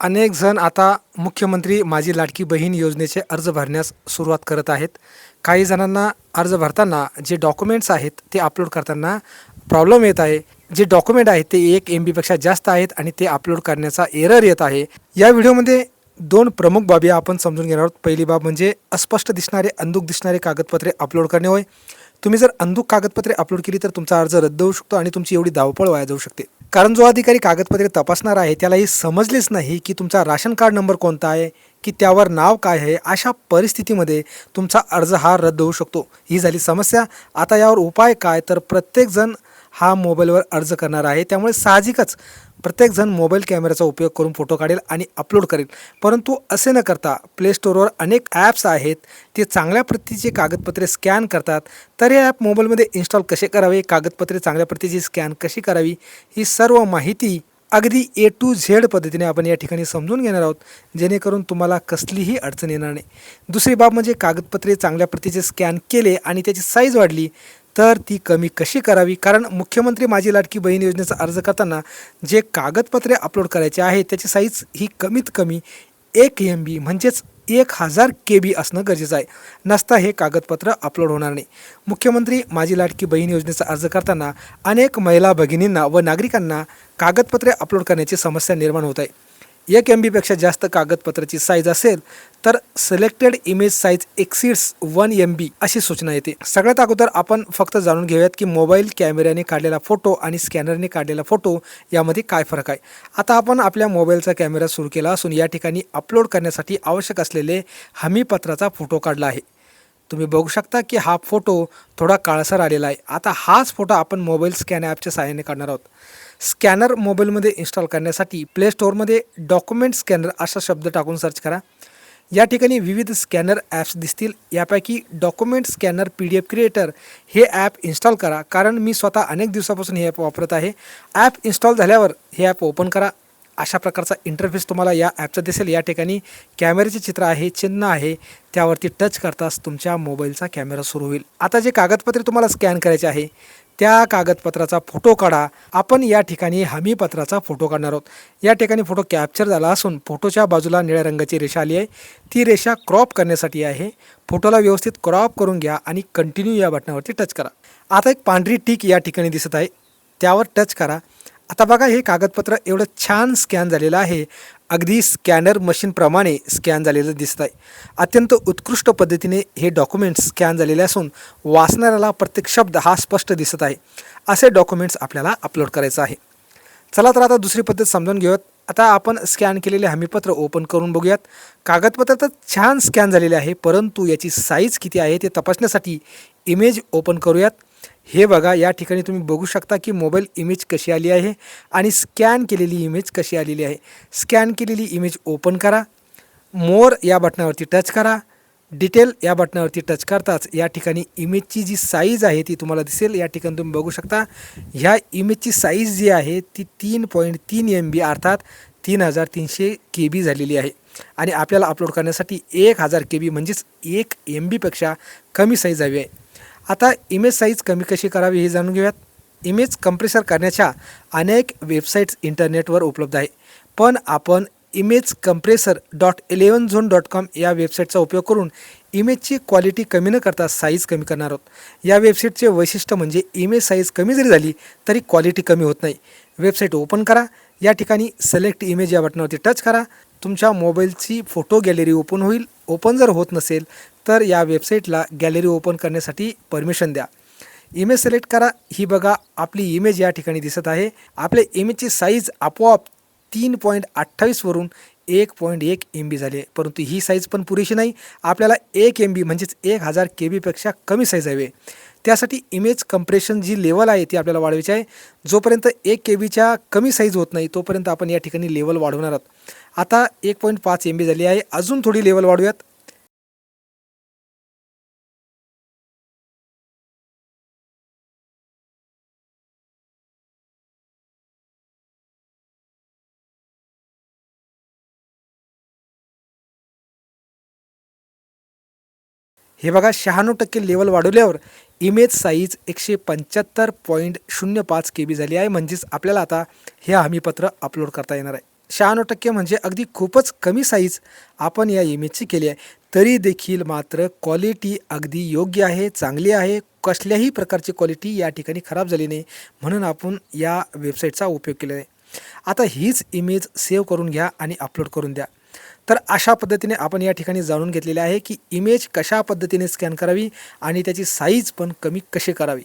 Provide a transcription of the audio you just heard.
अनेक जण आता मुख्यमंत्री माझी लाडकी बहीण योजनेचे अर्ज भरण्यास सुरुवात करत आहेत. काही जणांना अर्ज भरताना जे डॉक्युमेंट्स आहेत ते अपलोड करताना प्रॉब्लेम येत आहे. जे डॉक्युमेंट आहेत ते एक एम बीपेक्षा जास्त आहेत आणि ते अपलोड करण्याचा एरर येत आहे. या व्हिडिओमध्ये दोन प्रमुख बाबी आपण समजून घेणार आहोत. पहिली बाब म्हणजे अस्पष्ट दिसणारे अंधुक दिसणारे कागदपत्रे अपलोड करणे होय. तुम्ही जर अंधुक कागदपत्रे अपलोड केली तर तुमचा अर्ज रद्द होऊ शकतो आणि तुमची एवढी धावपळ वाया जाऊ शकते. कारण जो अधिकारी कागदपत्रे तपासणार आहे त्याला हे समजलेच नाही की तुमचा राशन कार्ड नंबर कोणता आहे की त्यावर नाव काय आहे अशा परिस्थितीमध्ये तुमचा अर्ज हा रद्द होऊ शकतो. ही झाली समस्या. आता यावर उपाय काय? तर प्रत्येकजण हा मोबाईलवर अर्ज करणार आहे. त्यामुळे साहजिकच प्रत्येकजण मोबाईल कॅमेऱ्याचा उपयोग करून फोटो काढेल आणि अपलोड करेल. परंतु असे न करता प्ले स्टोअरवर अनेक ॲप्स आहेत ते चांगल्या प्रतीचे कागदपत्रे स्कॅन करतात. तर हे ॲप मोबाईलमध्ये इन्स्टॉल कसे करावे? कागदपत्रे चांगल्या प्रतीची स्कॅन कशी करावी? ही सर्व माहिती अगदी ए टू झेड पद्धतीने आपण या ठिकाणी समजून घेणार आहोत जेणेकरून तुम्हाला कसलीही अडचण येणार नाही. दुसरी बाब म्हणजे कागदपत्रे चांगल्या प्रतीचे स्कॅन केले आणि त्याची साईज वाढली तर ती कमी कशी करावी? कारण मुख्यमंत्री माझी लाडकी बहीण योजनेचा अर्ज करताना जे कागदपत्रे अपलोड करायचे आहे त्याची साईज ही कमीत कमी एक एम बी म्हणजेच एक हजार के बी असणं गरजेचं आहे. नसता हे कागदपत्र अपलोड होणार नाही. मुख्यमंत्री माझी लाडकी बहीण योजनेचा अर्ज करताना अनेक महिला भगिनींना व नागरिकांना कागदपत्रे अपलोड करण्याची समस्या निर्माण होत आहे. एक एम बीपेक्षा जास्त कागदपत्राची साईज असेल तर selected image size exceeds one M B अशी सूचना येते. सगळ्यात अगोदर आपण फक्त जाणून घेऊयात की मोबाईल कॅमेऱ्याने काढलेला फोटो आणि स्कॅनरने काढलेला फोटो यामध्ये काय फरक आहे. आता आपण आपल्या मोबाईलचा कॅमेरा सुरू केला असून या ठिकाणी अपलोड करण्यासाठी आवश्यक असलेले हमीपत्राचा फोटो काढला आहे. तुम्ही बघू शकता की हा फोटो थोडा काळसर आलेला आहे. आता हाच फोटो आपण मोबाईल स्कॅन ॲपच्या सहाय्याने काढणार आहोत. स्कॅनर मोबाईलमध्ये इन्स्टॉल करण्यासाठी प्ले स्टोअरमध्ये डॉक्युमेंट स्कॅनर असा शब्द टाकून सर्च करा. या ठिकाणी विविध स्कॅनर ॲप्स दिसतील. यापैकी document scanner P D F creator हे ॲप इन्स्टॉल करा. कारण मी स्वतः अनेक दिवसापासून हे ॲप वापरत आहे. ॲप इन्स्टॉल झाल्यावर हे ॲप ओपन करा. अशा प्रकारचा इंटरफेस तुम्हाला या ॲपचा दिसेल. या ठिकाणी कॅमेऱ्याचे चित्र आहे चिन्ह आहे. त्यावरती टच करताच तुमच्या मोबाईलचा कॅमेरा सुरू होईल. आता जे कागदपत्रे तुम्हाला स्कॅन करायचे आहे त्या कागदपत्राचा फोटो काढा. आपण या ठिकाणी हमीपत्राचा फोटो काढणार आहोत. या ठिकाणी फोटो कॅप्चर झाला असून फोटोच्या बाजूला निळ्या रंगाची रेषा आली आहे. ती रेषा क्रॉप करण्यासाठी आहे. फोटोला व्यवस्थित क्रॉप करून घ्या आणि कंटिन्यू या बटनावरती टच करा. आता एक पांढरी टीक या ठिकाणी दिसत आहे. त्यावर टच करा. आता बघा हे कागदपत्र एवढं छान स्कॅन झालेलं आहे. अगदी स्कॅनर मशीनप्रमाणे स्कॅन झालेलं दिसत आहे अत्यंत उत्कृष्ट पद्धतीने हे डॉक्युमेंट्स स्कॅन झालेले असून वाचणाऱ्याला प्रत्येक शब्द हा स्पष्ट दिसत आहे. असे डॉक्युमेंट्स आपल्याला अपलोड करायचं आहे. चला तर आता दुसरी पद्धत समजून घेऊयात. आता आपण स्कॅन केलेले हमीपत्र ओपन करून बघूयात. कागदपत्र तर छान स्कॅन झालेले आहे परंतु याची साईज किती आहे ते तपासण्यासाठी इमेज ओपन करूयात. हे बघा या ठिकाणी तुम्ही बघू शकता की मोबाईल इमेज कशी आली आहे आणि स्कॅन केलेली इमेज कशी आलेली आहे. स्कॅन केलेली इमेज ओपन करा. मोर या बटनावरती टच करा. डिटेल या बटनावरती टच करताच या ठिकाणी इमेजची जी साईज आहे ती तुम्हाला दिसेल. या ठिकाणी तुम्ही बघू शकता ह्या इमेजची साईज जी आहे ती तीन पॉईंट तीन एम बी अर्थात तीन हजार तीनशे के बी झालेली आहे. आणि आपल्याला अपलोड करण्यासाठी एक हजार के बी म्हणजेच एक एम बीपेक्षा कमी साईज हवी आहे. आता इमेज साईज कमी कशी करावी हे जाणून घेऊयात. इमेज कम्प्रेसर करण्याच्या अनेक वेबसाईट्स इंटरनेटवर उपलब्ध आहे. पण आपण image compressor dot eleven zone dot com या वेबसाईटचा उपयोग करून इमेजची क्वालिटी कमी न करता साईज कमी करणार आहोत. या वेबसाईटचे वैशिष्ट्य म्हणजे इमेज साईज कमी जरी झाली तरी क्वालिटी कमी होत नाही. वेबसाईट ओपन करा. या ठिकाणी सिलेक्ट इमेज या बटनावरती टच करा. तुमच्या मोबाईलची फोटो गॅलरी ओपन होईल. ओपन जर होत नसेल तर या वेबसाईटला गॅलरी ओपन करण्यासाठी परमिशन द्या. इमेज सिलेक्ट करा. ही बघा आपली इमेज या ठिकाणी दिसत आहे. आपल्या इमेजची साईज आपोआप तीन पॉईंट अठ्ठावीसवरून एक पॉईंट एक एम बी झाली. आहे परंतु ही साईज पण पुरेशी नाही. आपल्याला एक एम बी म्हणजेच एक हजार के बीपेक्षा कमी साईज हवी. आहे त्यासाठी इमेज कम्प्रेशन जी लेवल आहे ती आपल्याला वाढवायची आहे. जोपर्यंत एक के बीच्या कमी साईज होत नाही तोपर्यंत आपण या ठिकाणी लेवल वाढवणार आहोत. आता एक पॉईंट पाच एम बी झाली आहे. अजून थोडी लेवल वाढूयात. हे बघा शहाण्णव टक्के लेवल वाढवल्यावर इमेज साईज एकशे पंच्याहत्तर पॉईंट शून्य पाच के बी झाली आहे. म्हणजेच आपल्याला आता हे हमीपत्र अपलोड करता येणार आहे. शहाण्णव टक्के म्हणजे अगदी खूपच कमी साईज आपण या इमेजची केली आहे. तरी देखील मात्र क्वालिटी अगदी योग्य आहे चांगली आहे. कसल्याही प्रकारची क्वालिटी या ठिकाणी खराब झाली नाही. म्हणून आपण या वेबसाईटचा उपयोग केला आहे. आता हीच इमेज सेव्ह करून घ्या आणि अपलोड करून द्या. तर अशा पद्धतीने आपण या ठिकाणी जाणून घेतलेले आहे की इमेज कशा पद्धतीने स्कॅन करावी आणि त्याची साईज पण कमी कशी करावी.